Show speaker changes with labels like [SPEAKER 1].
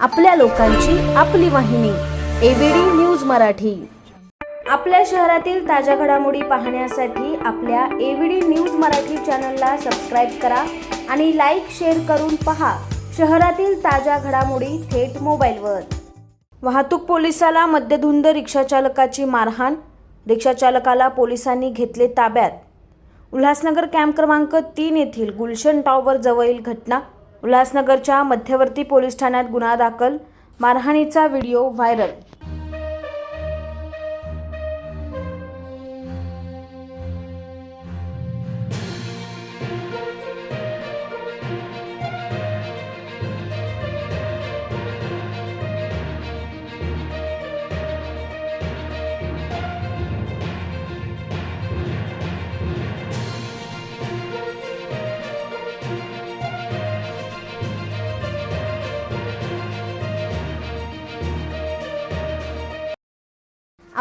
[SPEAKER 1] आपल्या लोकांची आपली वाहिनी एबीडी न्यूज मराठी. आपल्या शहरातील ताज्या घडामोडी पाहण्यासाठी आपल्या एबीडी न्यूज मराठी चॅनलला सबस्क्राईब करा आणि लाईक शेअर करून पहा शहरातील ताज्या घडामोडी थेट मोबाईलवर. वाहतूक पोलिसाला मद्यधुंद रिक्षाचालकाची मारहाण रिक्षाचालकाला पोलिसांनी घेतले ताब्यात. उल्हासनगर कॅम्प क्रमांक तीन येथील गुलशन टॉवर जवळील घटना उल्हासनगरच्या मध्यवर्ती पोलीस ठाण्यात गुन्हा दाखल मारहाणीचा व्हिडिओ व्हायरल